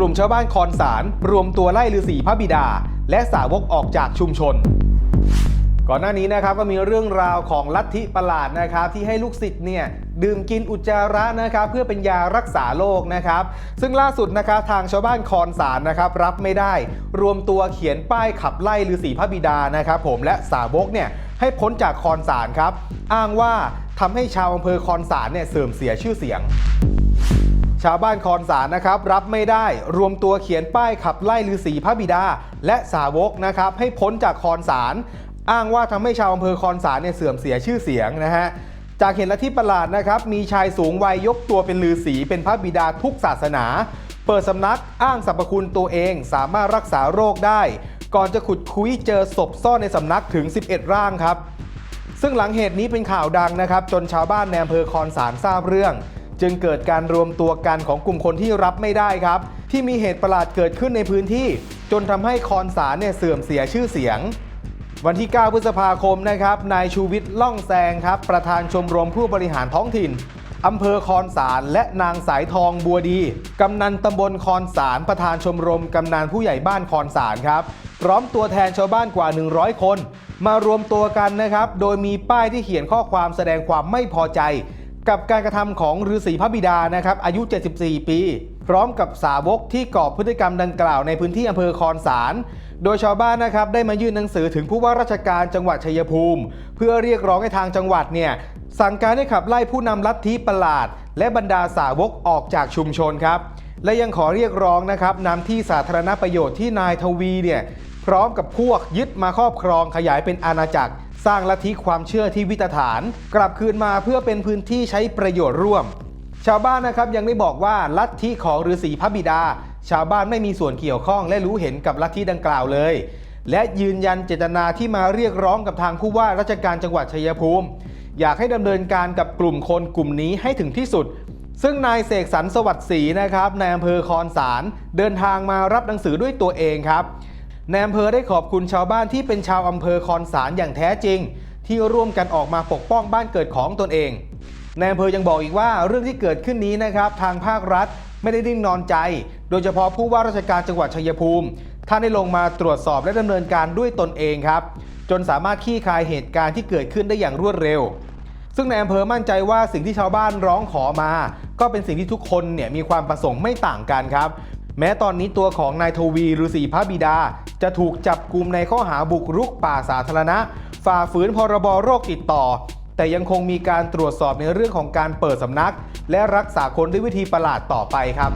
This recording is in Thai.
กลุ่มชาวบ้านคอนสารรวมตัวไล่ฤาษีพระบิดา และสาวกออกจากชุมชน ก่อนหน้านี้นะครับก็มีเรื่องราวของลัทธิประหลาดนะครับที่ให้ลูกศิษย์เนี่ยดื่มกินอุจจาระนะครับเพื่อเป็นยารักษาโรคนะครับ ซึ่งล่าสุดนะครับทางชาวบ้านคอนสารนะครับรับไม่ได้ รวมตัวเขียนป้ายขับไล่ฤาษีพระบิดานะครับผมและสาวกเนี่ยให้พ้นจากคอนสารครับ อ้างว่าทำให้ชาวอำเภอคอนสารเนี่ยเสื่อมเสียชื่อเสียง ชาวบ้านคอนสารนะครับ รับไม่ได้รวมตัวเขียนป้ายขับไล่ฤาษีพระบิดา และสาวกนะครับ ให้พ้นจากคอนสาร อ้างว่าทำให้ชาวอำเภอคอนสารเนี่ยเสื่อมเสียชื่อเสียงนะฮะจากเหตุและที่ประหลาดนะครับ มีชายสูงวัยยกตัวเป็นฤาษีเป็นพระบิดาทุกศาสนา เปิดสำนักอ้างสรรพคุณตัวเองสามารถรักษาโรคได้ ก่อนจะขุดคุยเจอศพซ่อนในสำนักถึง 11 ร่างครับ ซึ่งหลังเหตุนี้เป็นข่าวดังนะครับ จนชาวบ้านในอำเภอคอนสารทราบเรื่อง จึงเกิดการรวมตัวกันของกลุ่มคนที่รับไม่ได้ครับ ที่มีเหตุประหลาดเกิดขึ้นในพื้นที่ จนทำให้คอนสารเนี่ยเสื่อมเสียชื่อเสียง วันที่ 9 พฤษภาคมนะครับนายชูวิทย์ล่องแซงครับประธานชมรมผู้บริหารท้องถิ่นอำเภอคอนสารและนางสายทองบัวดี กำนันตำบลคอนสารประธานชมรมกำนันผู้ใหญ่บ้านคอนสารครับ พร้อมตัวแทนชาวบ้านกว่า 100 คน มารวมตัวกันนะครับ โดยมีป้ายที่เขียนข้อความแสดงความไม่พอใจ กับการกระทำของฤาษีพระบิดานะครับอายุ 74 ปี พร้อมกับสาวกที่ก่อพฤติกรรมดังกล่าวในพื้นที่อำเภอคอนสาร โดยชาวบ้านนะครับได้มายื่นหนังสือถึงผู้ว่าราชการจังหวัดชัยภูมิ เพื่อเรียกร้องให้ทางจังหวัดเนี่ยสั่งการให้ขับไล่ผู้นำลัทธิประหลาด และบรรดาสาวกออกจากชุมชนครับและยังขอเรียกร้องนะครับนำที่สาธารณประโยชน์ที่นายทวีเนี่ยพร้อมกับพวกยึดมาครอบครองขยายเป็นอาณาจักร สร้างลัทธิความเชื่อที่วิตฐาน กลับคืนมาเพื่อเป็นพื้นที่ใช้ประโยชน์ร่วม ชาวบ้านนะครับยังได้บอกว่าลัทธิของฤาษีพระบิดา ชาวบ้านไม่มีส่วนเกี่ยวข้องและรู้เห็นกับลัทธิดังกล่าวเลย และยืนยันเจตนาที่มาเรียกร้องกับทางผู้ว่าราชการจังหวัดชัยภูมิ อยากให้ดำเนินการกับกลุ่มคนกลุ่มนี้ให้ถึงที่สุดซึ่งนายเสกสรรสวัสดิ์ศรีนะครับในอำเภอคอนสารเดินทางมารับหนังสือด้วยตัวเองครับ ในอำเภอได้ขอบคุณชาวบ้านที่เป็นชาวอำเภอคอนสารอย่างแท้จริง ที่ร่วมกันออกมาปกป้องบ้านเกิดของตนเองในอำเภอยังบอกอีกว่าเรื่องที่เกิดขึ้นนี้นะครับทางภาครัฐไม่ได้ดิ้งนอนใจ โดยเฉพาะผู้ว่าราชการจังหวัดชัยภูมิท่านได้ลงมาตรวจสอบและดำเนินการด้วยตนเองครับ จนสามารถขี้คายเหตุการณ์ที่เกิดขึ้นได้อย่างรวดเร็ว ซึ่งในอำเภอมั่นใจว่าสิ่งที่ชาวบ้านร้องขอมา ก็เป็นสิ่งที่ทุกคนเนี่ยมีความประสงค์ไม่ต่างกันครับ แม้ตอนนี้ตัวของนายทวีฤาษีพระบิดา จะถูกจับกลุ่มในข้อหาบุกรุกป่าสาธารณะ ฝ่าฝืนพรบโรคติดต่อ แต่ยังคงมีการตรวจสอบในเรื่องของการเปิดสำนัก และรักษาคนด้วยวิธีประหลาดต่อไปครับ